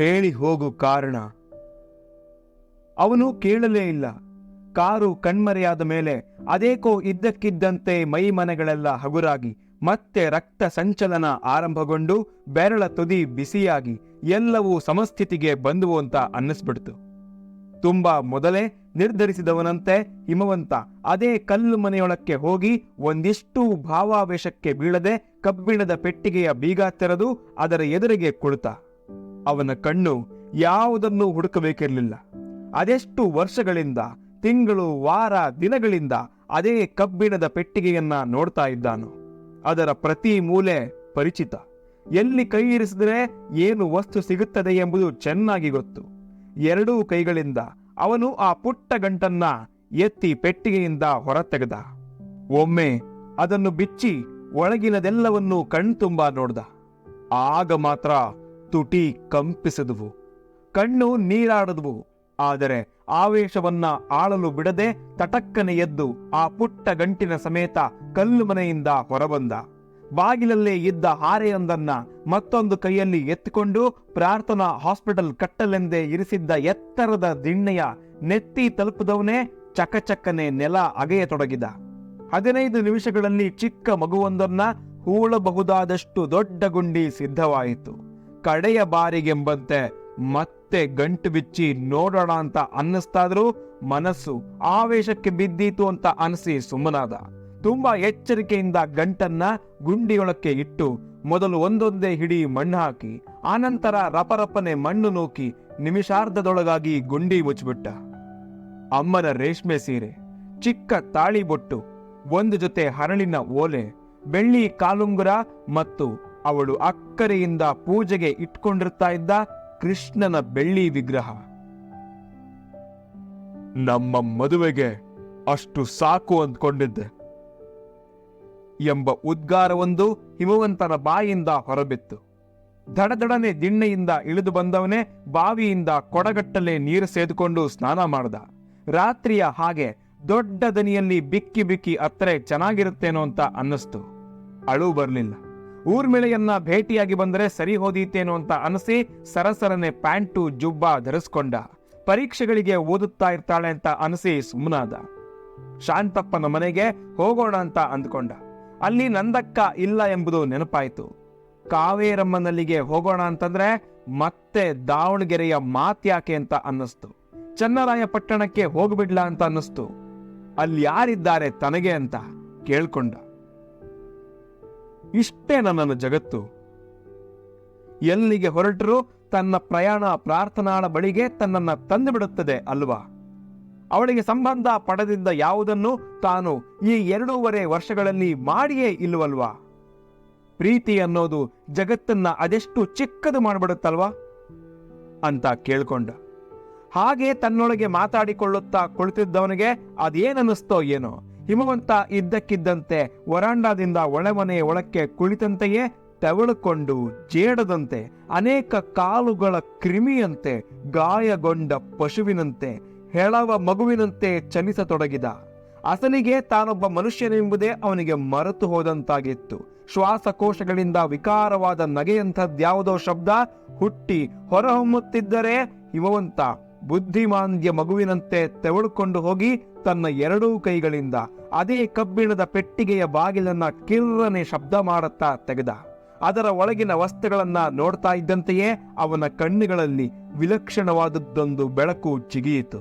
ಹೇಳಿ ಹೋಗು ಕಾರಣ. ಅವನು ಕೇಳಲೇ ಇಲ್ಲ. ಕಾರು ಕಣ್ಮರೆಯಾದ ಮೇಲೆ ಅದೇಕೋ ಇದ್ದಕ್ಕಿದ್ದಂತೆ ಮೈ ಮನೆಗಳೆಲ್ಲ ಹಗುರಾಗಿ, ಮತ್ತೆ ರಕ್ತ ಸಂಚಲನ ಆರಂಭಗೊಂಡು ಬೆರಳ ತುದಿ ಬಿಸಿಯಾಗಿ ಎಲ್ಲವೂ ಸಮಸ್ಥಿತಿಗೆ ಬಂದುವು ಅಂತ ಅನ್ನಿಸ್ಬಿಡ್ತು. ತುಂಬಾ ಮೊದಲೇ ನಿರ್ಧರಿಸಿದವನಂತೆ ಹಿಮವಂತ ಅದೇ ಕಲ್ಲು ಮನೆಯೊಳಕ್ಕೆ ಹೋಗಿ ಒಂದಿಷ್ಟು ಭಾವಾವೇಶಕ್ಕೆ ಬೀಳದೆ ಕಬ್ಬಿಣದ ಪೆಟ್ಟಿಗೆಯ ಬೀಗ ತೆರೆದು ಅದರ ಎದುರಿಗೆ ಕುಳಿತ. ಅವನ ಕಣ್ಣು ಯಾವುದನ್ನು ಹುಡುಕಬೇಕಿರಲಿಲ್ಲ. ಅದೆಷ್ಟು ವರ್ಷಗಳಿಂದ, ತಿಂಗಳು, ವಾರ, ದಿನಗಳಿಂದ ಅದೇ ಕಬ್ಬಿಣದ ಪೆಟ್ಟಿಗೆಯನ್ನ ನೋಡ್ತಾ ಇದ್ದಾನು. ಅದರ ಪ್ರತಿ ಮೂಲೆ ಪರಿಚಿತ. ಎಲ್ಲಿ ಕೈ ಇರಿಸಿದರೆ ಏನು ವಸ್ತು ಸಿಗುತ್ತದೆ ಎಂಬುದು ಚೆನ್ನಾಗಿ ಗೊತ್ತು. ಎರಡೂ ಕೈಗಳಿಂದ ಅವನು ಆ ಪುಟ್ಟ ಗಂಟನ್ನ ಎತ್ತಿ ಪೆಟ್ಟಿಗೆಯಿಂದ ಹೊರತೆಗೆದ. ಒಮ್ಮೆ ಅದನ್ನು ಬಿಚ್ಚಿ ಒಳಗಿನದೆಲ್ಲವನ್ನೂ ಕಣ್ತುಂಬ ನೋಡ್ದ. ಆಗ ಮಾತ್ರ ತುಟಿ ಕಂಪಿಸಿದವು. ಕಣ್ಣು ನೀರಾಡದವು. ಆದರೆ ಆವೇಶವನ್ನ ಆಳಲು ಬಿಡದೆ ತಟಕ್ಕನೆ ಎದ್ದು ಆ ಪುಟ್ಟ ಗಂಟಿನ ಸಮೇತ ಕಲ್ಲು ಮನೆಯಿಂದ ಹೊರಬಂದ. ಬಾಗಿಲಲ್ಲೇ ಇದ್ದ ಹಾರೆಯೊಂದನ್ನ ಮತ್ತೊಂದು ಕೈಯಲ್ಲಿ ಎತ್ತಿಕೊಂಡು ಪ್ರಾರ್ಥನಾ ಹಾಸ್ಪಿಟಲ್ ಕಟ್ಟಲೆಂದೇ ಇರಿಸಿದ್ದ ಎತ್ತರದ ದಿಣ್ಣೆಯ ನೆತ್ತಿ ತಲುಪದವನೇ ಚಕಚಕ್ಕನೆ ನೆಲ ಅಗೆಯತೊಡಗಿದ. ಹದಿನೈದು ನಿಮಿಷಗಳಲ್ಲಿ ಚಿಕ್ಕ ಮಗುವೊಂದನ್ನ ಹೂಳಬಹುದಾದಷ್ಟು ದೊಡ್ಡ ಗುಂಡಿ ಸಿದ್ಧವಾಯಿತು. ಕಡೆಯ ಬಾರಿಗೆಂಬಂತೆ ಮತ್ತೆ ಗಂಟು ಬಿಚ್ಚಿ ನೋಡೋಣ ಅಂತ ಅನ್ನಿಸ್ತಾದ್ರೂ ಮನಸ್ಸು ಆವೇಶಕ್ಕೆ ಬಿದ್ದೀತು ಅಂತ ಅನಿಸಿ ಸುಮ್ಮನಾದ ತುಂಬಾ ಎಚ್ಚರಿಕೆಯಿಂದ ಗಂಟನ್ನ ಗುಂಡಿಯೊಳಕ್ಕೆ ಇಟ್ಟು ಮೊದಲು ಒಂದೊಂದೇ ಹಿಡಿ ಮಣ್ಣು ಹಾಕಿ, ಆನಂತರ ರಪರಪನೆ ಮಣ್ಣು ನೂಕಿ ನಿಮಿಷಾರ್ಧದೊಳಗಾಗಿ ಗುಂಡಿ ಮುಚ್ಚಿಬಿಟ್ಟ. ಅಮ್ಮನ ರೇಷ್ಮೆ ಸೀರೆ, ಚಿಕ್ಕ ತಾಳಿ ಬೊಟ್ಟು, ಒಂದು ಜೊತೆ ಹರಳಿನ ಓಲೆ, ಬೆಳ್ಳಿ ಕಾಲುಂಗುರ ಮತ್ತು ಅವಳು ಅಕ್ಕರೆಯಿಂದ ಪೂಜೆಗೆ ಇಟ್ಕೊಂಡಿರ್ತಾ ಇದ್ದ ಕೃಷ್ಣನ ಬೆಳ್ಳಿ ವಿಗ್ರಹ. ನಮ್ಮ ಮದುವೆಗೆ ಅಷ್ಟು ಸಾಕು ಅಂದ್ಕೊಂಡಿದ್ದೆ ಎಂಬ ಉದ್ಗಾರವೊಂದು ಹಿಮವಂತನ ಬಾಯಿಂದ ಹೊರಬಿತ್ತು. ದಡದಡನೆ ದಿಣ್ಣೆಯಿಂದ ಇಳಿದು ಬಂದವನೇ ಬಾವಿಯಿಂದ ಕೊಡಗಟ್ಟಲೆ ನೀರು ಸೇದುಕೊಂಡು ಸ್ನಾನ ಮಾಡ್ದ. ರಾತ್ರಿಯ ಹಾಗೆ ದೊಡ್ಡ ದನಿಯಲ್ಲಿ ಬಿಕ್ಕಿ ಬಿಕ್ಕಿ ಅತ್ತರೆ ಚೆನ್ನಾಗಿರುತ್ತೇನೋ ಅಂತ ಅನ್ನಿಸ್ತು. ಅಳು ಬರ್ಲಿಲ್ಲ. ಊರ್ಮಿಳೆಯನ್ನ ಭೇಟಿಯಾಗಿ ಬಂದರೆ ಸರಿ ಹೋದೀತೇನೋ ಅಂತ ಅನಿಸಿ ಸರಸರನೆ ಪ್ಯಾಂಟು ಜುಬ್ಬ ಧರಿಸ್ಕೊಂಡ. ಪರೀಕ್ಷೆಗಳಿಗೆ ಓದುತ್ತಾ ಇರ್ತಾಳೆ ಅಂತ ಅನಿಸಿ ಸುಮ್ಮನಾದ ಶಾಂತಪ್ಪನ ಮನೆಗೆ ಹೋಗೋಣ ಅಂತ ಅಂದ್ಕೊಂಡ. ಅಲ್ಲಿ ನಂದಕ್ಕ ಇಲ್ಲ ಎಂಬುದು ನೆನಪಾಯಿತು. ಕಾವೇರಮ್ಮನಲ್ಲಿಗೆ ಹೋಗೋಣ ಅಂತಂದ್ರೆ ಮತ್ತೆ ದಾವಣಗೆರೆಯ ಮಾತ್ಯಾಕೆ ಅಂತ ಅನ್ನಿಸ್ತು. ಚನ್ನರಾಯ ಪಟ್ಟಣಕ್ಕೆ ಹೋಗ್ಬಿಡ್ಲಾ ಅಂತ ಅನ್ನಿಸ್ತು. ಅಲ್ಲಿ ಯಾರಿದ್ದಾರೆ ತನಗೆ ಅಂತ ಕೇಳ್ಕೊಂಡ. ಇಷ್ಟೇ ನನ್ನ ಜಗತ್ತು. ಎಲ್ಲಿಗೆ ಹೊರಟರೂ ತನ್ನ ಪ್ರಯಾಣ ಪ್ರಾರ್ಥನಾಳ ಬಳಿಗೆ ತನ್ನನ್ನು ತಂದು ಬಿಡುತ್ತದೆ ಅಲ್ವಾ? ಅವಳಿಗೆ ಸಂಬಂಧ ಪಡೆದಿದ್ದ ಯಾವುದನ್ನು ತಾನು ಈ ಎರಡೂವರೆ ವರ್ಷಗಳಲ್ಲಿ ಮಾಡಿಯೇ ಇಲ್ವಲ್ವಾ ಪ್ರೀತಿ ಅನ್ನೋದು ಜಗತ್ತನ್ನ ಅದೆಷ್ಟು ಚಿಕ್ಕದು ಮಾಡಿಬಿಡುತ್ತಲ್ವಾ? ಅಂತ ಕೇಳ್ಕೊಂಡ. ಹಾಗೆ ತನ್ನೊಳಗೆ ಮಾತಾಡಿಕೊಳ್ಳುತ್ತಾ ಕುಳಿತಿದ್ದವನಿಗೆ ಅದೇನನ್ನಿಸ್ತೋ ಏನೋ? ಹಿಮವಂತ ಇದ್ದಕ್ಕಿದ್ದಂತೆ ವರಾಂಡಾದಿಂದ ಒಳಮನೆಯ ಒಳಕ್ಕೆ ಕುಳಿತಂತೆಯೇ ತೆವಳುಕೊಂಡು ಜೇಡದಂತೆ ಅನೇಕ ಕಾಲುಗಳ ಕ್ರಿಮಿಯಂತೆ ಗಾಯಗೊಂಡ ಪಶುವಿನಂತೆ ಹೆಳವ ಮಗುವಿನಂತೆ ಚಲಿಸತೊಡಗಿದ. ಅಸಲಿಗೆ ತಾನೊಬ್ಬ ಮನುಷ್ಯನೆಂಬುದೇ ಅವನಿಗೆ ಮರೆತು ಹೋದಂತಾಗಿತ್ತು. ಶ್ವಾಸಕೋಶಗಳಿಂದ ವಿಕಾರವಾದ ನಗೆಯಂಥದ್ಯಾವುದೋ ಶಬ್ದ ಹುಟ್ಟಿ ಹೊರಹೊಮ್ಮುತ್ತಿದ್ದರೆ ಹಿಮವಂತ ಬುದ್ಧಿಮಾಂದ್ಯ ಮಗುವಿನಂತೆ ತೆವಳುಕೊಂಡು ಹೋಗಿ ತನ್ನ ಎರಡೂ ಕೈಗಳಿಂದ ಅದೇ ಕಬ್ಬಿಣದ ಪೆಟ್ಟಿಗೆಯ ಬಾಗಿಲನ್ನ ಕಿರ್ರನೆ ಶಬ್ದ ಮಾಡುತ್ತಾ ತೆಗೆದ. ಅದರ ಒಳಗಿನ ವಸ್ತುಗಳನ್ನ ನೋಡ್ತಾ ಇದ್ದಂತೆಯೇ ಅವನ ಕಣ್ಣುಗಳಲ್ಲಿ ವಿಲಕ್ಷಣವಾದದ್ದೊಂದು ಬೆಳಕು ಚಿಗಿಯಿತು.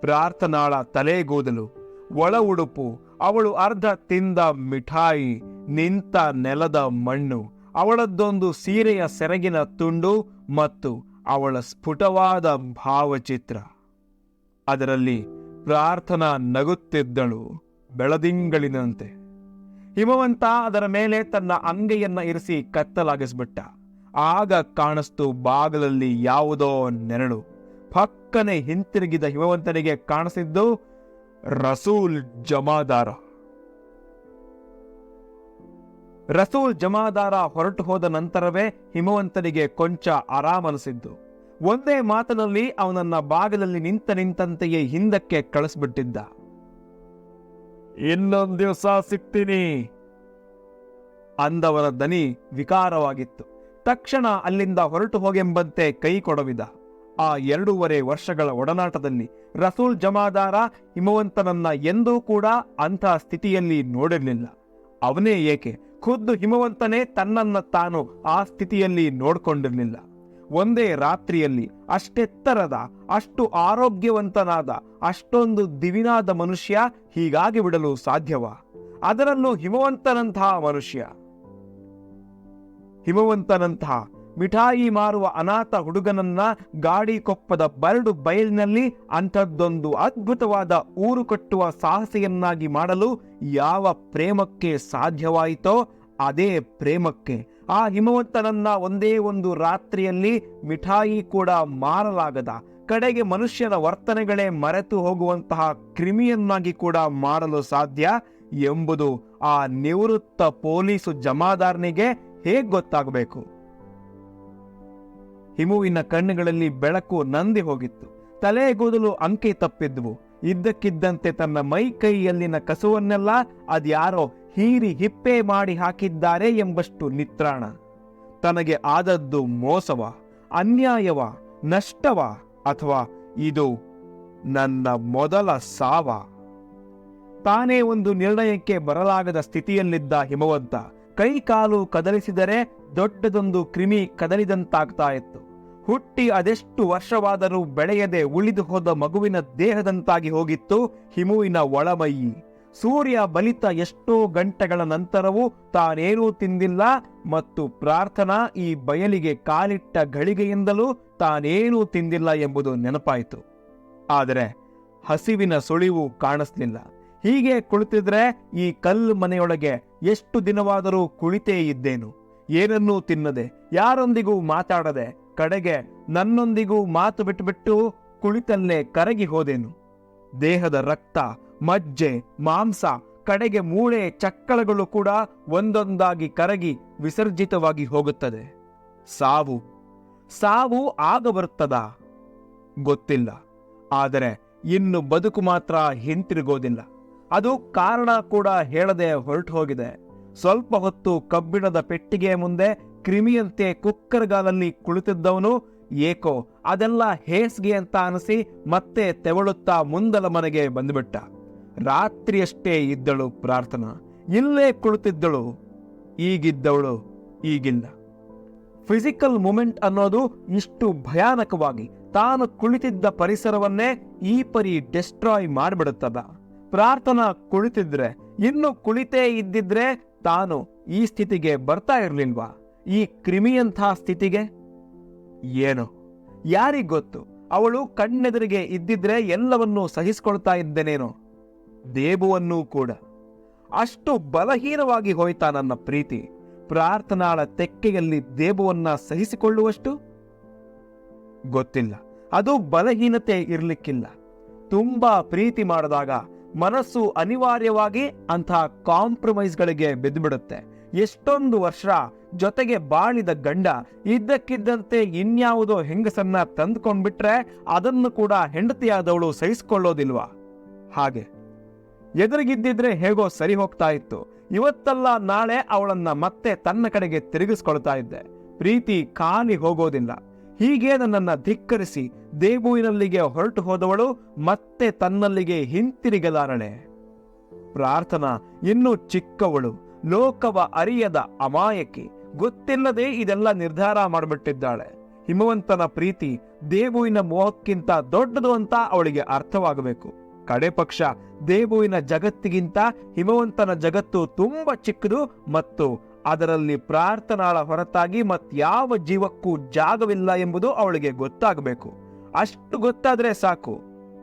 ಪ್ರಾರ್ಥನಾಳ ತಲೆಗೂದಲು, ಒಳ ಉಡುಪು, ಅವಳು ಅರ್ಧ ತಿಂದ ಮಿಠಾಯಿ, ನಿಂತ ನೆಲದ ಮಣ್ಣು, ಅವಳದ್ದೊಂದು ಸೀರೆಯ ಸೆರಗಿನ ತುಂಡು ಮತ್ತು ಅವಳ ಸ್ಫುಟವಾದ ಭಾವಚಿತ್ರ. ಅದರಲ್ಲಿ ಪ್ರಾರ್ಥನಾ ನಗುತ್ತಿದ್ದಳು ಬೆಳದಿಂಗಳಿನಂತೆ. ಹಿಮವಂತ ಅದರ ಮೇಲೆ ತನ್ನ ಅಂಗೆಯನ್ನ ಇರಿಸಿ ಕತ್ತಲಾಗಿಸ್ಬಿಟ್ಟ. ಆಗ ಕಾಣಿಸ್ತು ಬಾಗಲಲ್ಲಿ ಯಾವುದೋ ನೆರಳು. ಪಕ್ಕನೆ ಹಿಂತಿರುಗಿದ ಹಿಮವಂತನಿಗೆ ಕಾಣಿಸಿದ್ದು ರಸೂಲ್ ಜಮಾದಾರ. ರಸೂಲ್ ಜಮಾದಾರ ಹೊರಟು ಹೋದ ನಂತರವೇ ಹಿಮವಂತನಿಗೆ ಕೊಂಚ ಆರಾಮನಿಸಿದ್ದು. ಒಂದೇ ಮಾತಿನಲ್ಲಿ ಅವನನ್ನ ಬಾಗಿಲಲ್ಲಿ ನಿಂತ ನಿಂತಂತೆಯೇ ಹಿಂದಕ್ಕೆ ಕಳಿಸ್ಬಿಟ್ಟಿದ್ದ. ಇನ್ನೊಂದ್ ದಿವಸ ಸಿಗ್ತೀನಿ. ಅಂದವರ ದನಿ ವಿಕಾರವಾಗಿತ್ತು. ತಕ್ಷಣ ಅಲ್ಲಿಂದ ಹೊರಟು ಹೋಗೆಂಬಂತೆ ಕೈ ಕೊಡವಿದ. ಆ ಎರಡೂವರೆ ವರ್ಷಗಳ ಒಡನಾಟದಲ್ಲಿ ರಸೂಲ್ ಜಮಾದಾರ ಹಿಮವಂತನನ್ನ ಎಂದೂ ಕೂಡ ಅಂಥ ಸ್ಥಿತಿಯಲ್ಲಿ ನೋಡಿರಲಿಲ್ಲ. ಅವನೇ ಏಕೆ ಖುದ್ದು ಹಿಮವಂತನೇ ತನ್ನನ್ನ ತಾನು ಆ ಸ್ಥಿತಿಯಲ್ಲಿ ನೋಡ್ಕೊಂಡಿರ್ಲಿಲ್ಲ. ಒಂದೇ ರಾತ್ರಿಯಲ್ಲಿ ಅಷ್ಟೆತ್ತರದ, ಅಷ್ಟು ಆರೋಗ್ಯವಂತನಾದ, ಅಷ್ಟೊಂದು ದಿವಿನಾದ ಮನುಷ್ಯ ಹೀಗಾಗಿ ಬಿಡಲು ಸಾಧ್ಯವ. ಅದರಲ್ಲೂ ಹಿಮವಂತನಂತಹ ಮನುಷ್ಯ. ಹಿಮವಂತನಂತಹ ಮಿಠಾಯಿ ಮಾರುವ ಅನಾಥ ಹುಡುಗನನ್ನ ಗಾಡಿ ಕೊಪ್ಪದ ಬರಡು ಬಯಲಿನಲ್ಲಿ ಅಂಥದ್ದೊಂದು ಅದ್ಭುತವಾದ ಊರು ಕಟ್ಟುವ ಸಾಹಸೆಯನ್ನಾಗಿ ಮಾಡಲು ಯಾವ ಪ್ರೇಮಕ್ಕೆ ಸಾಧ್ಯವಾಯಿತೋ ಅದೇ ಪ್ರೇಮಕ್ಕೆ. ಆ ಹಿಮವಂತನನ್ನ ಒಂದೇ ಒಂದು ರಾತ್ರಿಯಲ್ಲಿ ಮಿಠಾಯಿ ಕೂಡ ಮಾರಲಾಗದ. ಕಡೆಗೆ ಮನುಷ್ಯನ ವರ್ತನೆಗಳೇ ಮರೆತು ಹೋಗುವಂತಹ ಕ್ರಿಮಿಯನ್ನಾಗಿ ಕೂಡ ಮಾಡಲು ಸಾಧ್ಯ ಎಂಬುದು ಆ ನಿವೃತ್ತ ಪೊಲೀಸು ಜಮಾದಾರನಿಗೆ ಹೇಗೆ ಗೊತ್ತಾಗಬೇಕು? ಹಿಮುವಿನ ಕಣ್ಣುಗಳಲ್ಲಿ ಬೆಳಕು ನಂದಿ ಹೋಗಿತ್ತು. ತಲೆಗೂದಲು ಅಂಕೆ ತಪ್ಪಿದ್ವು. ಇದ್ದಕ್ಕಿದ್ದಂತೆ ತನ್ನ ಮೈ ಕೈಯಲ್ಲಿನ ಕಸುವನ್ನೆಲ್ಲ ಅದ್ಯಾರೋ ಹೀರಿ ಹಿಪ್ಪೆ ಮಾಡಿ ಹಾಕಿದ್ದಾರೆ ಎಂಬಷ್ಟು ನಿತ್ರಾಣ. ತನಗೆ ಆದದ್ದು ಮೋಸವ, ಅನ್ಯಾಯವ, ನಷ್ಟವ ಅಥವಾ ಇದು ನನ್ನ ಮೊದಲ ಸಾವ? ತಾನೇ ಒಂದು ನಿರ್ಣಯಕ್ಕೆ ಬರಲಾಗದ ಸ್ಥಿತಿಯಲ್ಲಿದ್ದ ಹಿಮವಂತ ಕೈ ಕಾಲು ಕದಲಿಸಿದರೆ ದೊಡ್ಡದೊಂದು ಕ್ರಿಮಿ ಕದಲಿದಂತಾಗ್ತಾ ಇತ್ತು. ಹುಟ್ಟಿ ಅದೆಷ್ಟು ವರ್ಷವಾದರೂ ಬೆಳೆಯದೆ ಉಳಿದು ಹೋದ ಮಗುವಿನ ದೇಹದಂತಾಗಿ ಹೋಗಿತ್ತು ಹಿಮುವಿನ ಒಳಮೈ. ಸೂರ್ಯ ಬಲಿತ ಎಷ್ಟೋ ಗಂಟೆಗಳ ನಂತರವೂ ತಾನೇನೂ ತಿಂದಿಲ್ಲ ಮತ್ತು ಪ್ರಾರ್ಥನಾ ಈ ಬಯಲಿಗೆ ಕಾಲಿಟ್ಟ ಗಳಿಗೆಯಿಂದಲೂ ತಾನೇನೂ ತಿಂದಿಲ್ಲ ಎಂಬುದು ನೆನಪಾಯಿತು. ಆದರೆ ಹಸಿವಿನ ಸುಳಿವು ಕಾಣಿಸ್ಲಿಲ್ಲ. ಹೀಗೆ ಕುಳಿತಿದ್ರೆ ಈ ಕಲ್ಲು ಮನೆಯೊಳಗೆ ಎಷ್ಟು ದಿನವಾದರೂ ಕುಳಿತೇ ಇದ್ದೇನು. ಏನನ್ನೂ ತಿನ್ನದೆ, ಯಾರೊಂದಿಗೂ ಮಾತಾಡದೆ ಕಡೆಗೆ ನನ್ನೊಂದಿಗೂ ಮಾತು ಬಿಟ್ಟುಬಿಟ್ಟು ಕುಳಿತಲ್ಲೇ ಕರಗಿ ಹೋದೆನು. ದೇಹದ ರಕ್ತ, ಮಜ್ಜೆ, ಮಾಂಸ, ಕಡೆಗೆ ಮೂಳೆ, ಚಕ್ಕಳಗಳು ಕೂಡ ಒಂದೊಂದಾಗಿ ಕರಗಿ ವಿಸರ್ಜಿತವಾಗಿ ಹೋಗುತ್ತದೆ. ಸಾವು ಸಾವು ಆಗ ಬರುತ್ತದಾ ಗೊತ್ತಿಲ್ಲ. ಆದರೆ ಇನ್ನು ಬದುಕು ಮಾತ್ರ ಹಿಂತಿರುಗೋದಿಲ್ಲ. ಅದು ಕಾರಣ ಕೂಡ ಹೇಳದೆ ಹೊರಟು ಹೋಗಿದೆ. ಸ್ವಲ್ಪ ಹೊತ್ತು ಕಬ್ಬಿಣದ ಪೆಟ್ಟಿಗೆಯ ಮುಂದೆ ಕ್ರಿಮಿಯಂತೆ ಕುಕ್ಕರ್ಗಾಲಲ್ಲಿ ಕುಳಿತಿದ್ದವನು ಏಕೋ, ಅದೆಲ್ಲ ಹೇಸ್ಗೆ ಅಂತ ಅನಿಸಿ ಮತ್ತೆ ತೆವಳುತ್ತಾ ಮುಂದಲ ಮನೆಗೆ ಬಂದುಬಿಟ್ಟ. ರಾತ್ರಿಯಷ್ಟೇ ಇದ್ದಳು ಪ್ರಾರ್ಥನಾ. ಇಲ್ಲೇ ಕುಳಿತಿದ್ದಳು. ಈಗಿದ್ದವಳು ಈಗಿಲ್ಲ. ಫಿಸಿಕಲ್ ಮೂಮೆಂಟ್ ಅನ್ನೋದು ಇಷ್ಟು ಭಯಾನಕವಾಗಿ ತಾನು ಕುಳಿತಿದ್ದ ಪರಿಸರವನ್ನೇ ಈ ಪರಿ ಡೆಸ್ಟ್ರಾಯ್ ಮಾಡಿಬಿಡುತ್ತದ. ಪ್ರಾರ್ಥನಾ ಕುಳಿತಿದ್ರೆ, ಇನ್ನು ಕುಳಿತೇ ಇದ್ದಿದ್ರೆ ತಾನು ಈ ಸ್ಥಿತಿಗೆ ಬರ್ತಾ ಇರ್ಲಿಲ್ವಾ? ಈ ಕ್ರಿಮಿಯಂಥ ಸ್ಥಿತಿಗೆ? ಏನು? ಯಾರಿಗ್ ಗೊತ್ತು? ಅವಳು ಕಣ್ಣೆದುರಿಗೆ ಇದ್ದಿದ್ರೆ ಎಲ್ಲವನ್ನೂ ಸಹಿಸ್ಕೊಳ್ತಾ ಇದ್ದೇನೇನೋ? ದೇಬುವನ್ನೂ ಕೂಡ. ಅಷ್ಟು ಬಲಹೀನವಾಗಿ ಹೋಯ್ತಾ ನನ್ನ ಪ್ರೀತಿ. ಪ್ರಾರ್ಥನಾಳ ತೆಕ್ಕೆಯಲ್ಲಿ ದೇಬುವನ್ನ ಸಹಿಸಿಕೊಳ್ಳುವಷ್ಟು? ಗೊತ್ತಿಲ್ಲ. ಅದು ಬಲಹೀನತೆ ಇರಲಿಕ್ಕಿಲ್ಲ. ತುಂಬಾ ಪ್ರೀತಿ ಮಾಡಿದಾಗ ಮನಸ್ಸು ಅನಿವಾರ್ಯವಾಗಿ ಅಂತಹ ಕಾಂಪ್ರಮೈಸ್ಗಳಿಗೆ ಬಿದ್ದುಬಿಡುತ್ತೆ ಎಷ್ಟೊಂದು ವರ್ಷ ಜೊತೆಗೆ ಬಾಳಿದ ಗಂಡ ಇದ್ದಕ್ಕಿದ್ದಂತೆ ಇನ್ಯಾವುದೋ ಹೆಂಗಸನ್ನ ತಂದ್ಕೊಂಡ್ಬಿಟ್ರೆ ಅದನ್ನು ಕೂಡ ಹೆಂಡತಿಯಾದವಳು ಸಹಿಸ್ಕೊಳ್ಳೋದಿಲ್ವಾ? ಹಾಗೆ. ಎದುರಿಗಿದ್ದಿದ್ರೆ ಹೇಗೋ ಸರಿ ಹೋಗ್ತಾ ಇತ್ತು. ಇವತ್ತಲ್ಲ ನಾಳೆ ಅವಳನ್ನ ಮತ್ತೆ ತನ್ನ ಕಡೆಗೆ ತಿರುಗಿಸ್ಕೊಳ್ತಾ ಇದ್ದೆ. ಪ್ರೀತಿ ಖಾಲಿ ಹೋಗೋದಿಲ್ಲ. ಹೀಗೆ ನನ್ನನ್ನ ಧಿಕ್ಕರಿಸಿ ದೇಬುವಿನಲ್ಲಿಗೆ ಹೊರಟು ಹೋದವಳು ಮತ್ತೆ ತನ್ನಲ್ಲಿಗೆ ಹಿಂತಿರುಗಲಾರಳೆ. ಪ್ರಾರ್ಥನಾ ಇನ್ನೂ ಚಿಕ್ಕವಳು. ಲೋಕವ ಅರಿಯದ ಅಮಾಯಕಿ ಗೊತ್ತಿಲ್ಲದೆ ಇದೆಲ್ಲ ನಿರ್ಧಾರ ಮಾಡಿಬಿಟ್ಟಿದ್ದಾಳೆ. ಹಿಮವಂತನ ಪ್ರೀತಿ ದೇವುವಿನ ಮೋಹಕ್ಕಿಂತ ದೊಡ್ಡದು ಅಂತ ಅವಳಿಗೆ ಅರ್ಥವಾಗಬೇಕು. ಕಡೆ ಪಕ್ಷ ದೇವುವಿನ ಜಗತ್ತಿಗಿಂತ ಹಿಮವಂತನ ಜಗತ್ತು ತುಂಬಾ ಚಿಕ್ಕದು ಮತ್ತು ಅದರಲ್ಲಿ ಪ್ರಾರ್ಥನಾಳ ಹೊರತಾಗಿ ಮತ್ಯಾವ ಜೀವಕ್ಕೂ ಜಾಗವಿಲ್ಲ ಎಂಬುದು ಅವಳಿಗೆ ಗೊತ್ತಾಗಬೇಕು. ಅಷ್ಟು ಗೊತ್ತಾದ್ರೆ ಸಾಕು.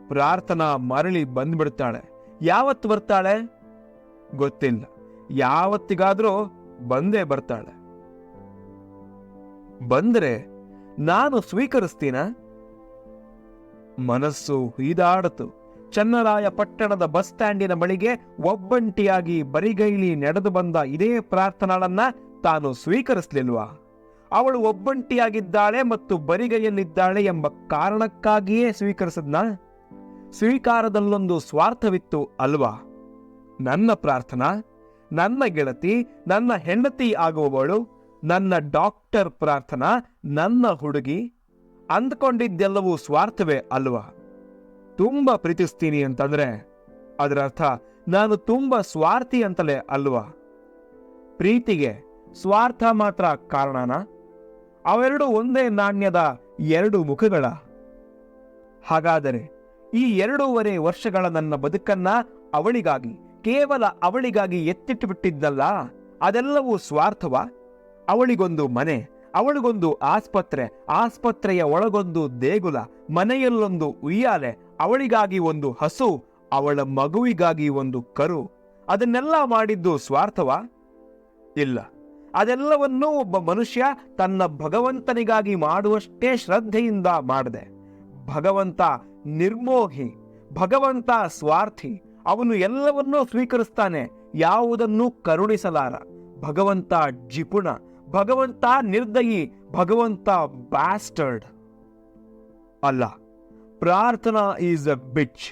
ಪ್ರಾರ್ಥನಾ ಮರಳಿ ಬಂದ್ಬಿಡ್ತಾಳೆ. ಯಾವತ್ತು ಬರ್ತಾಳೆ? ಗೊತ್ತಿಲ್ಲ. ಯಾವತ್ತಿಗಾದ್ರೂ ಬಂದೇ ಬರ್ತಾಳೆ. ಬಂದ್ರೆ ನಾನು ಸ್ವೀಕರಿಸ್ತೀನ? ಮನಸ್ಸು ಹೀದಾಡತು. ಚನ್ನರಾಯ ಪಟ್ಟಣದ ಬಸ್ ಸ್ಟ್ಯಾಂಡಿನ ಬಳಿಗೆ ಒಬ್ಬಂಟಿಯಾಗಿ ಬರಿಗೈಲಿ ನಡೆದು ಬಂದ ಇದೇ ಪ್ರಾರ್ಥನಾಳನ್ನ ತಾನು ಸ್ವೀಕರಿಸ್ಲಿಲ್ವಾ? ಅವಳು ಒಬ್ಬಂಟಿಯಾಗಿದ್ದಾಳೆ ಮತ್ತು ಬರಿಗೈಯಲ್ಲಿದ್ದಾಳೆ ಎಂಬ ಕಾರಣಕ್ಕಾಗಿಯೇ ಸ್ವೀಕರಿಸದ್ನ? ಸ್ವೀಕಾರದಲ್ಲೊಂದು ಸ್ವಾರ್ಥವಿತ್ತು ಅಲ್ವಾ? ನನ್ನ ಪ್ರಾರ್ಥನಾ? ನನ್ನ ಗೆಳತಿ, ನನ್ನ ಹೆಂಡತಿ ಆಗುವವಳು, ನನ್ನ ಡಾಕ್ಟರ್ ಪ್ರಾರ್ಥನಾ, ನನ್ನ ಹುಡುಗಿ. ಅಂದ್ಕೊಂಡಿದ್ದೆಲ್ಲವೂ ಸ್ವಾರ್ಥವೇ ಅಲ್ವಾ? ತುಂಬ ಪ್ರೀತಿಸ್ತೀನಿ ಅಂತಂದ್ರೆ, ಅದರರ್ಥ ನಾನು ತುಂಬ ಸ್ವಾರ್ಥಿ ಅಂತಲೇ ಅಲ್ವಾ? ಪ್ರೀತಿಗೆ ಸ್ವಾರ್ಥ ಮಾತ್ರ ಕಾರಣನ? ಅವೆರಡು ಒಂದೇ ನಾಣ್ಯದ ಎರಡು ಮುಖಗಳ? ಹಾಗಾದರೆ ಈ ಎರಡೂವರೆ ವರ್ಷಗಳ ನನ್ನ ಬದುಕನ್ನ ಅವಳಿಗಾಗಿ ಕೇವಲ ಅವಳಿಗಾಗಿ ಎತ್ತಿಟ್ಟು ಬಿಟ್ಟಿದ್ದಲ್ಲ, ಅದೆಲ್ಲವೂ ಸ್ವಾರ್ಥವ? ಅವಳಿಗೊಂದು ಮನೆ, ಅವಳಿಗೊಂದು ಆಸ್ಪತ್ರೆ, ಆಸ್ಪತ್ರೆಯ ಒಳಗೊಂದು ದೇಗುಲ, ಮನೆಯಲ್ಲೊಂದು ಉಯ್ಯಾಲೆ, ಅವಳಿಗಾಗಿ ಒಂದು ಹಸು, ಅವಳ ಮಗುವಿಗಾಗಿ ಒಂದು ಕರು, ಅದನ್ನೆಲ್ಲ ಮಾಡಿದ್ದು ಸ್ವಾರ್ಥವ? ಇಲ್ಲ. ಅದೆಲ್ಲವನ್ನೂ ಒಬ್ಬ ಮನುಷ್ಯ ತನ್ನ ಭಗವಂತನಿಗಾಗಿ ಮಾಡುವಷ್ಟೇ ಶ್ರದ್ಧೆಯಿಂದ ಮಾಡಿದೆ. ಭಗವಂತ ನಿರ್ಮೋಹಿ, ಭಗವಂತ ಸ್ವಾರ್ಥಿ. ಅವನು ಎಲ್ಲವನ್ನೂ ಸ್ವೀಕರಿಸ್ತಾನೆ, ಯಾವುದನ್ನೂ ಕರುಣಿಸಲಾರ. ಭಗವಂತ ಜಿಪುಣ, ಭಗವಂತ ನಿರ್ದಯಿ, ಭಗವಂತ ಬ್ಯಾಸ್ಟರ್ಡ್ ಅಲ್ಲ, ಪ್ರಾರ್ಥನಾ ಈಸ್ ಅ ಬಿಚ್.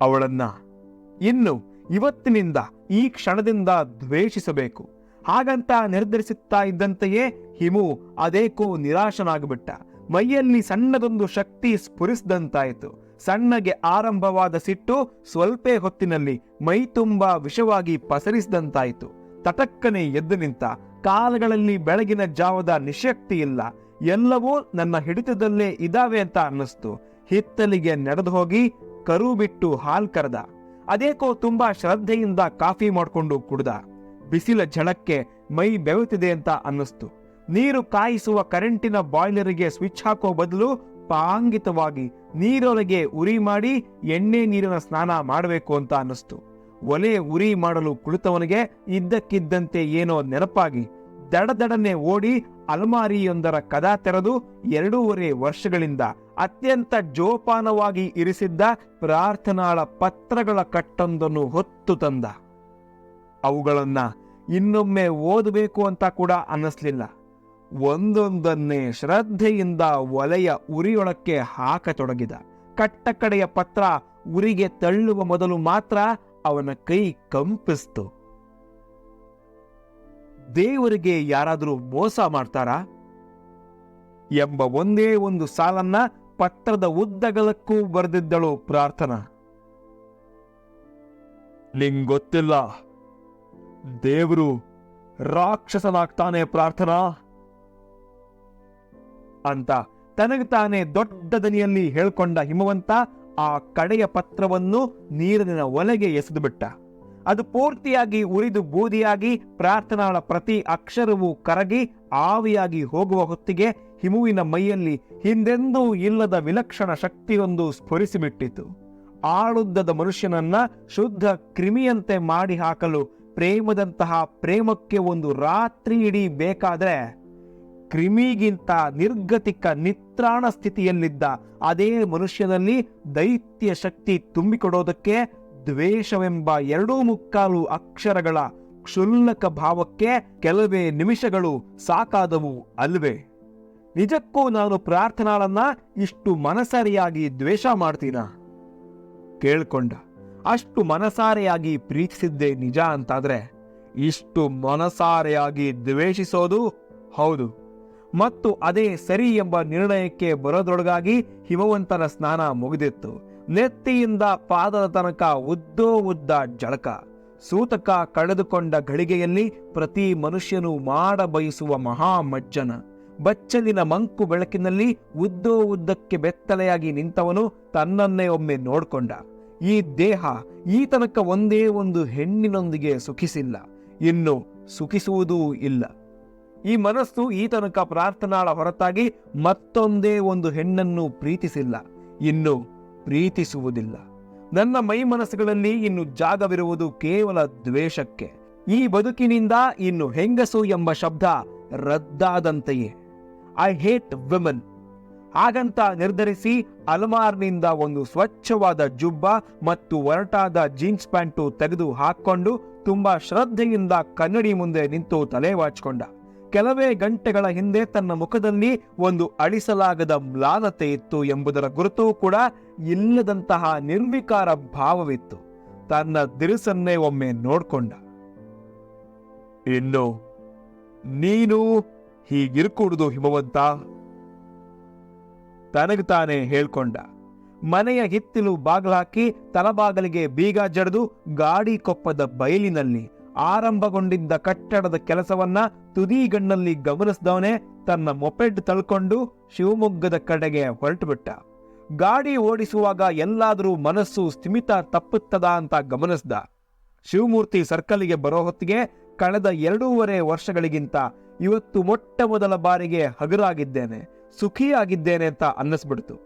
ಅವಳನ್ನ ಇನ್ನು ಇವತ್ತಿನಿಂದ, ಈ ಕ್ಷಣದಿಂದ ದ್ವೇಷಿಸಬೇಕು. ಹಾಗಂತ ನಿರ್ಧರಿಸುತ್ತಾ ಇದ್ದಂತೆಯೇ ಹಿಮು ಅದೇಕೋ ನಿರಾಶನಾಗ್ಬಿಟ್ಟ. ಮೈಯಲ್ಲಿ ಸಣ್ಣದೊಂದು ಶಕ್ತಿ ಸ್ಫುರಿಸಿದಂತಾಯಿತು. ಸಣ್ಣಗೆ ಆರಂಭವಾದ ಸಿಟ್ಟು ಸ್ವಲ್ಪೇ ಹೊತ್ತಿನಲ್ಲಿ ಮೈ ತುಂಬಾ ವಿಷವಾಗಿ ಪಸರಿಸಿದಂತಾಯಿತು. ತಟಕ್ಕನೆ ಎದ್ದು ನಿಂತ, ಕಾಲಗಳಲ್ಲಿ ಬೆಳಗಿನ ಜಾವದ ನಿಶಕ್ತಿ ಇಲ್ಲ ಎಲ್ಲವೂ ನನ್ನ ಹಿಡಿತದಲ್ಲೇ ಇದಾವೆ ಅಂತ ಅನ್ನಿಸ್ತು. ಹಿತ್ತಲಿಗೆ ನಡೆದು ಹೋಗಿ ಕರು ಬಿಟ್ಟು ಹಾಲ್ ಕರೆದ. ಅದೇಕೋ ತುಂಬಾ ಶ್ರದ್ಧೆಯಿಂದ ಕಾಫಿ ಮಾಡ್ಕೊಂಡು ಕುಡ್ದ. ಬಿಸಿಲ ಝಳಕ್ಕೆ ಮೈ ಬೆವತಿದೆ ಅಂತ ಅನ್ನಿಸ್ತು. ನೀರು ಕಾಯಿಸುವ ಕರೆಂಟಿನ ಬಾಯ್ಲರಿಗೆ ಸ್ವಿಚ್ ಹಾಕೋ ಬದಲು ಪಾಂಗಿತವಾಗಿ ನೀರೊಳಗೆ ಉರಿ ಮಾಡಿ ಎಣ್ಣೆ ನೀರಿನ ಸ್ನಾನ ಮಾಡಬೇಕು ಅಂತ ಅನ್ನಿಸ್ತು. ಒಲೆ ಉರಿ ಮಾಡಲು ಕುಳಿತವನಿಗೆ ಇದ್ದಕ್ಕಿದ್ದಂತೆ ಏನೋ ನೆನಪಾಗಿ ದಡದಡನೆ ಓಡಿ ಅಲ್ಮಾರಿಯೊಂದರ ಕದ ತೆರೆದು ಎರಡೂವರೆ ವರ್ಷಗಳಿಂದ ಅತ್ಯಂತ ಜೋಪಾನವಾಗಿ ಇರಿಸಿದ್ದ ಪ್ರಾರ್ಥನಾಳ ಪತ್ರಗಳ ಕಟ್ಟೊಂದನ್ನು ಹೊತ್ತು ತಂದ. ಅವುಗಳನ್ನ ಇನ್ನೊಮ್ಮೆ ಓದಬೇಕು ಅಂತ ಕೂಡ ಅನ್ನಿಸ್ಲಿಲ್ಲ. ಒಂದೊಂದನ್ನೇ ಶ್ರದ್ಧೆಯಿಂದ ಒಲೆಯ ಉರಿಯೊಳಕ್ಕೆ ಹಾಕತೊಡಗಿದ. ಕಟ್ಟಕಡೆಯ ಪತ್ರ ಉರಿಗೆ ತಳ್ಳುವ ಮೊದಲು ಮಾತ್ರ ಅವನ ಕೈ ಕಂಪಿಸ್ತು. ದೇವರಿಗೆ ಯಾರಾದರೂ ಮೋಸ ಮಾಡ್ತಾರಾ? ಎಂಬ ಒಂದೇ ಒಂದು ಸಾಲನ್ನ ಪತ್ರದ ಉದ್ದಗಲಕ್ಕೂ ಬರೆದಿದ್ದಳು ಪ್ರಾರ್ಥನಾ. ನಿಂಗ್ ಗೊತ್ತಿಲ್ಲ ದೇವರು ರಾಕ್ಷಸನಾಗ್ತಾನೆ ಪ್ರಾರ್ಥನಾ. ಅಂತ. ತನಗೆ ತಾನೇ ದೊಡ್ಡ ದನಿಯಲ್ಲಿ ಹೇಳ್ಕೊಂಡ ಹಿಮವಂತ ಆ ಕಡೆಯ ಪತ್ರವನ್ನು ನೀರಿನ ಒಲೆಗೆ ಎಸೆದು ಬಿಟ್ಟ ಅದು ಪೂರ್ತಿಯಾಗಿ ಉರಿದು ಬೂದಿಯಾಗಿ ಪ್ರಾರ್ಥನಾಳ ಪ್ರತಿ ಅಕ್ಷರವೂ ಕರಗಿ ಆವಿಯಾಗಿ ಹೋಗುವ ಹೊತ್ತಿಗೆ ಹಿಮುವಿನ ಮೈಯಲ್ಲಿ ಹಿಂದೆಂದೂ ಇಲ್ಲದ ವಿಲಕ್ಷಣ ಶಕ್ತಿಯೊಂದು ಸ್ಫುರಿಸಿಬಿಟ್ಟಿತು. ಆಳುದ್ದದ ಮನುಷ್ಯನನ್ನ ಶುದ್ಧ ಕ್ರಿಮಿಯಂತೆ ಮಾಡಿ ಹಾಕಲು ಪ್ರೇಮದಂತಹ ಪ್ರೇಮಕ್ಕೆ ಒಂದು ರಾತ್ರಿ ಇಡೀ ಬೇಕಾದ್ರೆ ಕ್ರಿಮಿಗಿಂತ ನಿರ್ಗತಿಕ ನಿತ್ರಾಣ ಸ್ಥಿತಿಯಲ್ಲಿದ್ದ ಅದೇ ಮನುಷ್ಯನಲ್ಲಿ ದೈತ್ಯ ಶಕ್ತಿ ತುಂಬಿಕೊಡೋದಕ್ಕೆ ದ್ವೇಷವೆಂಬ ಎರಡೂ ಮುಕ್ಕಾಲು ಅಕ್ಷರಗಳ ಕ್ಷುಲ್ಲಕ ಭಾವಕ್ಕೆ ಕೆಲವೇ ನಿಮಿಷಗಳು ಸಾಕಾದವು ಅಲ್ವೇ? ನಿಜಕ್ಕೂ ನಾನು ಪ್ರಾರ್ಥನಾಳನ್ನ ಇಷ್ಟು ಮನಸಾರಿಯಾಗಿ ದ್ವೇಷ ಮಾಡ್ತೀನ? ಕೇಳ್ಕೊಂಡ. ಅಷ್ಟು ಮನಸಾರೆಯಾಗಿ ಪ್ರೀತಿಸಿದ್ದೆ ನಿಜ ಅಂತಾದ್ರೆ ಇಷ್ಟು ಮನಸಾರೆಯಾಗಿ ದ್ವೇಷಿಸೋದು ಹೌದು. ಮತ್ತು ಅದೇ ಸರಿ ಎಂಬ ನಿರ್ಣಯಕ್ಕೆ ಬರೋದ್ರೊಳಗಾಗಿ ಹಿಮವಂತನ ಸ್ನಾನ ಮುಗಿದಿತ್ತು. ನೆತ್ತಿಯಿಂದ ಪಾದದ ತನಕ ಉದ್ದೋ ಉದ್ದ ಜಳಕ. ಸೂತಕ ಕಳೆದುಕೊಂಡ ಗಳಿಗೆಯಲ್ಲಿ ಪ್ರತಿ ಮನುಷ್ಯನು ಮಾಡ ಬಯಸುವ ಮಹಾಮಜ್ಜನ. ಬಚ್ಚಲಿನ ಮಂಕು ಬೆಳಕಿನಲ್ಲಿ ಉದ್ದೋ ಉದ್ದಕ್ಕೆ ಬೆತ್ತಲೆಯಾಗಿ ನಿಂತವನು ತನ್ನನ್ನೇ ಒಮ್ಮೆ ನೋಡ್ಕೊಂಡ. ಈ ದೇಹ ಈ ತನಕ ಒಂದೇ ಒಂದು ಹೆಣ್ಣಿನೊಂದಿಗೆ ಸುಖಿಸಿಲ್ಲ. ಇನ್ನು ಸುಖಿಸುವುದೂ ಇಲ್ಲ. ಈ ಮನಸ್ಸು ಈ ತನಕ ಪ್ರಾರ್ಥನಾಳ ಹೊರತಾಗಿ ಮತ್ತೊಂದೇ ಒಂದು ಹೆಣ್ಣನ್ನು ಪ್ರೀತಿಸಿಲ್ಲ. ಇನ್ನು ಪ್ರೀತಿಸುವುದಿಲ್ಲ. ನನ್ನ ಮೈ ಮನಸ್ಸುಗಳಲ್ಲಿ ಇನ್ನು ಜಾಗವಿರುವುದು ಕೇವಲ ದ್ವೇಷಕ್ಕೆ. ಈ ಬದುಕಿನಿಂದ ಇನ್ನು ಹೆಂಗಸು ಎಂಬ ಶಬ್ದ ರದ್ದಾದಂತೆಯೇ. ಐ ಹೇಟ್ ವಿಮನ್ ಹಾಗಂತ ನಿರ್ಧರಿಸಿ ಅಲ್ಮಾರ್ನಿಂದ ಒಂದು ಸ್ವಚ್ಛವಾದ ಜುಬ್ಬ ಮತ್ತು ಒರಟಾದ ಜೀನ್ಸ್ ಪ್ಯಾಂಟು ತೆಗೆದು ಹಾಕೊಂಡು ತುಂಬಾ ಶ್ರದ್ಧೆಯಿಂದ ಕನ್ನಡಿ ಮುಂದೆ ನಿಂತು ತಲೆ ವಾಚ್ಕೊಂಡ. ಕೆಲವೇ ಗಂಟೆಗಳ ಹಿಂದೆ ತನ್ನ ಮುಖದಲ್ಲಿ ಒಂದು ಅಳಿಸಲಾಗದ ಮ್ಲಾನತೆ ಇತ್ತು ಎಂಬುದರ ಗುರುತು ಕೂಡ ಇಲ್ಲದಂತಹ ನಿರ್ವಿಕಾರ ಭಾವವಿತ್ತು. ತನ್ನ ದಿರಿಸನ್ನೇ ಒಮ್ಮೆ ನೋಡ್ಕೊಂಡ. ಇನ್ನು ನೀನು ಹೀಗಿರ್ಕೂಡುದು ಹಿಮವಂತ? ತನಗೆ ತಾನೇ ಹೇಳ್ಕೊಂಡ. ಮನೆಯ ಹಿತ್ತಿಲು ಬಾಗಿಲಾಕಿ ತಲಬಾಗಲಿಗೆ ಬೀಗ ಜಡಿದು ಗಾಡಿ ಕೊಪ್ಪದ ಬಯಲಿನಲ್ಲಿ ಆರಂಭಗೊಂಡಿದ್ದ ಕಟ್ಟಡದ ಕೆಲಸವನ್ನ ತುದಿಗಣ್ಣಲ್ಲಿ ಗಮನಿಸಿದವನೇ ತನ್ನ ಮೊಪೆಡ್ ತಳ್ಕೊಂಡು ಶಿವಮೊಗ್ಗದ ಕಡೆಗೆ ಹೊರಟುಬಿಟ್ಟ. ಗಾಡಿ ಓಡಿಸುವಾಗ ಎಲ್ಲಾದರೂ ಮನಸ್ಸು ಸ್ಥಿಮಿತ ತಪ್ಪುತ್ತದ ಅಂತ ಗಮನಿಸ್ದ. ಶಿವಮೂರ್ತಿ ಸರ್ಕಲ್ಗೆ ಬರೋ ಹೊತ್ತಿಗೆ ಕಳೆದ ಎರಡೂವರೆ ವರ್ಷಗಳಿಗಿಂತ ಇವತ್ತು ಮೊಟ್ಟ ಮೊದಲ ಬಾರಿಗೆ ಹಗುರಾಗಿದ್ದೇನೆ, ಸುಖಿಯಾಗಿದ್ದೇನೆ ಅಂತ ಅನ್ನಿಸ್ಬಿಡ್ತು.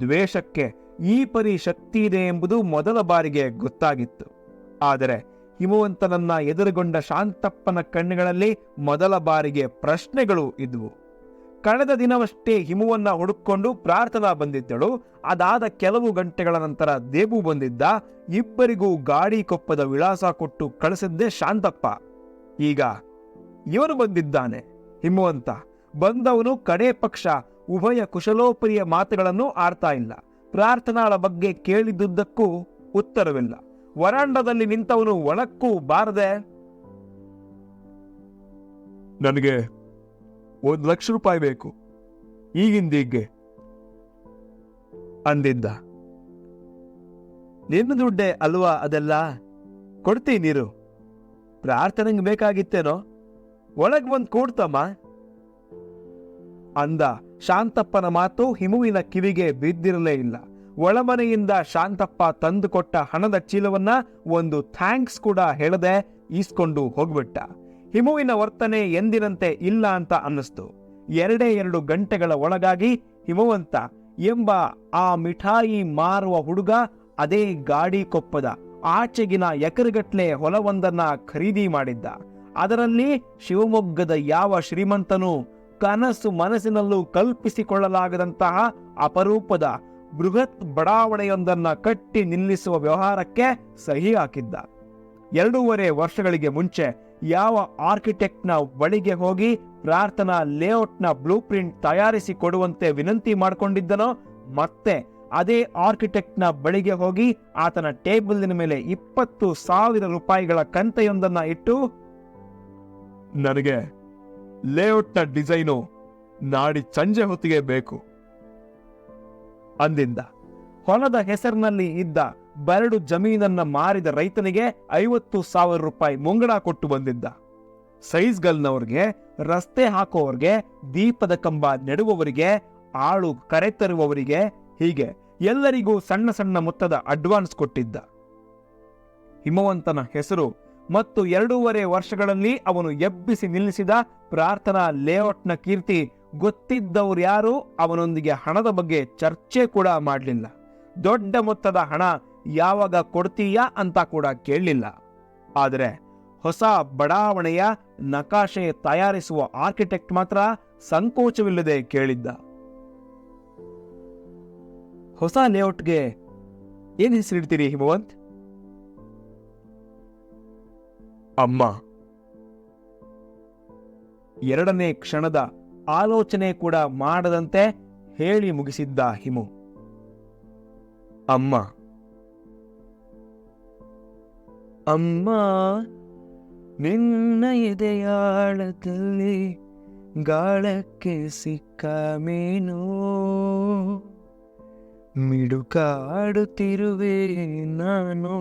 ದ್ವೇಷಕ್ಕೆ ಈ ಪರಿ ಶಕ್ತಿ ಇದೆ ಎಂಬುದು ಮೊದಲ ಬಾರಿಗೆ ಗೊತ್ತಾಗಿತ್ತು. ಆದರೆ ಹಿಮವಂತನನ್ನ ಎದುರುಗೊಂಡ ಶಾಂತಪ್ಪನ ಕಣ್ಣುಗಳಲ್ಲಿ ಮೊದಲ ಬಾರಿಗೆ ಪ್ರಶ್ನೆಗಳು ಇದ್ವು. ಕಳೆದ ದಿನವಷ್ಟೇ ಹಿಮವನ್ನ ಹುಡುಕೊಂಡು ಪ್ರಾರ್ಥನಾ ಬಂದಿದ್ದಳು. ಅದಾದ ಕೆಲವು ಗಂಟೆಗಳ ನಂತರ ದೇಬು ಬಂದಿದ್ದ, ಇಬ್ಬರಿಗೂ ಗಾಡಿ ಕೊಪ್ಪದ ವಿಳಾಸ ಕೊಟ್ಟು ಕಳಿಸಿದ್ದೇ ಶಾಂತಪ್ಪ. ಈಗ ಇವನು ಬಂದಿದ್ದಾನೆ, ಹಿಮವಂತ. ಬಂದವನು ಕಡೇ ಪಕ್ಷ, ಉಭಯ ಕುಶಲೋಪರಿಯ ಮಾತುಗಳನ್ನು ಆಡ್ತಾ ಇಲ್ಲ. ಪ್ರಾರ್ಥನಾಳ ಬಗ್ಗೆ ಕೇಳಿದ್ದುದಕ್ಕೂ ಉತ್ತರವಿಲ್ಲ. ವರಾಂಡದಲ್ಲಿ ನಿಂತವನು ಒಳಕ್ಕೂ ಬಾರದೆ? ನನಗೆ ಒಂದು ಲಕ್ಷ ರೂಪಾಯಿ ಬೇಕು. ಈಗಿಂದೀಗ್ಗೆ ಅಂದಿದ್ದ. ನಿನ್ನ ದುಡ್ಡೆ ಅಲ್ವಾ ಅದೆಲ್ಲ? ಕೊಡ್ತೀನಿ ನೀರು. ಪ್ರಾರ್ಥನೆಗೆ ಬೇಕಾಗಿತ್ತೇನೋ? ಒಳಗೆ ಬಂದು ಕೂಡ್ತಮ್ಮ. ಅಂದ. ಶಾಂತಪ್ಪನ ಮಾತು ಹಿಮುವಿನ ಕಿವಿಗೆ ಬಿದ್ದಿರಲೇ ಇಲ್ಲ. ಒಳಮನೆಯಿಂದ ಶಾಂತಪ್ಪ ತಂದುಕೊಟ್ಟ ಹಣದ ಚೀಲವನ್ನ ಒಂದು ಥ್ಯಾಂಕ್ಸ್ ಕೂಡ ಹೇಳದೆ ಈಸ್ಕೊಂಡು ಹೋಗ್ಬಿಟ್ಟ. ಹಿಮುವಿನ ವರ್ತನೆ ಎಂದಿನಂತೆ ಇಲ್ಲ ಅಂತ ಅನ್ನಿಸ್ತು. ಎರಡೇ ಎರಡು ಗಂಟೆಗಳ ಒಳಗಾಗಿ ಹಿಮವಂತ ಎಂಬ ಆ ಮಿಠಾಯಿ ಮಾರುವ ಹುಡುಗ ಅದೇ ಗಾಡಿ ಕೊಪ್ಪದ ಆಚೆಗಿನ ಎಕರೆಗಟ್ಲೆ ಹೊಲವೊಂದನ್ನ ಖರೀದಿ ಮಾಡಿದ್ದ. ಅದರಲ್ಲಿ ಶಿವಮೊಗ್ಗದ ಯಾವ ಶ್ರೀಮಂತನೂ ಕನಸು ಮನಸ್ಸಿನಲ್ಲೂ ಕಲ್ಪಿಸಿಕೊಳ್ಳಲಾಗದಂತಹ ಅಪರೂಪದ ಬೃಹತ್ ಬಡಾವಣೆಯೊಂದನ್ನ ಕಟ್ಟಿ ನಿಲ್ಲಿಸುವ ವ್ಯವಹಾರಕ್ಕೆ ಸಹಿ ಹಾಕಿದ್ದ. ಎರಡೂವರೆ ವರ್ಷಗಳಿಗೆ ಮುಂಚೆ ಯಾವ ಆರ್ಕಿಟೆಕ್ಟ್ನ ಬಳಿಗೆ ಹೋಗಿ ಪ್ರಾರ್ಥನಾ ಲೇಔಟ್ನ ಬ್ಲೂ ಪ್ರಿಂಟ್ ತಯಾರಿಸಿ ಕೊಡುವಂತೆ ವಿನಂತಿ ಮಾಡಿಕೊಂಡಿದ್ದನೋ, ಮತ್ತೆ ಅದೇ ಆರ್ಕಿಟೆಕ್ಟ್ನ ಬಳಿಗೆ ಹೋಗಿ ಆತನ ಟೇಬಲ್ನ ಮೇಲೆ ಇಪ್ಪತ್ತು ಸಾವಿರ ರೂಪಾಯಿಗಳ ಕಂತೆಯೊಂದನ್ನ ಇಟ್ಟು, ನನಗೆ ಲೇಔಟ್ನ ಡಿಸೈನು ನಾಡಿ ಸಂಜೆ ಹೊತ್ತಿಗೆ ಬೇಕು. ಅಂದಿದ್ದ. ಹೊಲದ ಹೆಸರಿನಲ್ಲಿ ಇದ್ದ ಬರಡು ಜಮೀನನ್ನ ಮಾರಿದ ರೈತನಿಗೆ ಐವತ್ತು ಸಾವಿರ ರೂಪಾಯಿ ಮುಂಗಡ ಕೊಟ್ಟು ಬಂದಿದ್ದ. ಸೈಜ್ಗಲ್ನವ್ರಿಗೆ, ರಸ್ತೆ ಹಾಕುವವರಿಗೆ ದೀಪದ ಕಂಬ ನೆಡುವವರಿಗೆ, ಆಳು ಕರೆತರುವವರಿಗೆ ಹೀಗೆ ಎಲ್ಲರಿಗೂ ಸಣ್ಣ ಸಣ್ಣ ಮೊತ್ತದ ಅಡ್ವಾನ್ಸ್ ಕೊಟ್ಟಿದ್ದ. ಹಿಮವಂತನ ಹೆಸರು ಮತ್ತು ಎರಡೂವರೆ ವರ್ಷಗಳಲ್ಲಿ ಅವನು ಎಬ್ಬಿಸಿ ನಿಲ್ಲಿಸಿದ ಪ್ರಾರ್ಥನಾ ಲೇಔಟ್ನ ಕೀರ್ತಿ ಗೊತ್ತಿದ್ದವ್ರು ಯಾರು ಅವನೊಂದಿಗೆ ಹಣದ ಬಗ್ಗೆ ಚರ್ಚೆ ಕೂಡ ಮಾಡಲಿಲ್ಲ. ದೊಡ್ಡ ಮೊತ್ತದ ಹಣ ಯಾವಾಗ ಕೊಡ್ತೀಯಾ ಅಂತ ಕೂಡ ಕೇಳಲಿಲ್ಲ. ಆದರೆ ಹೊಸ ಬಡಾವಣೆಯ ನಕಾಶೆ ತಯಾರಿಸುವ ಆರ್ಕಿಟೆಕ್ಟ್ ಮಾತ್ರ ಸಂಕೋಚವಿಲ್ಲದೆ ಕೇಳಿದ್ದ. ಹೊಸ ಲೇಔಟ್ಗೆ ಏನ್ ಹೆಸರಿಡ್ತೀರಿ ಹಿಮವಂತ್? ಅಮ್ಮ. ಎರಡನೇ ಕ್ಷಣದ ಆಲೋಚನೆ ಕೂಡ ಮಾಡದಂತೆ ಹೇಳಿ ಮುಗಿಸಿದ್ದ ಹಿಮು. ಅಮ್ಮ. ಅಮ್ಮ, ನಿನ್ನ ಎದೆಯಾಳದಲ್ಲಿ ಗಾಳಕ್ಕೆ ಸಿಕ್ಕ ಮೀನು. ಮಿಡುಕಾಡುತ್ತಿರುವೆ ನಾನು.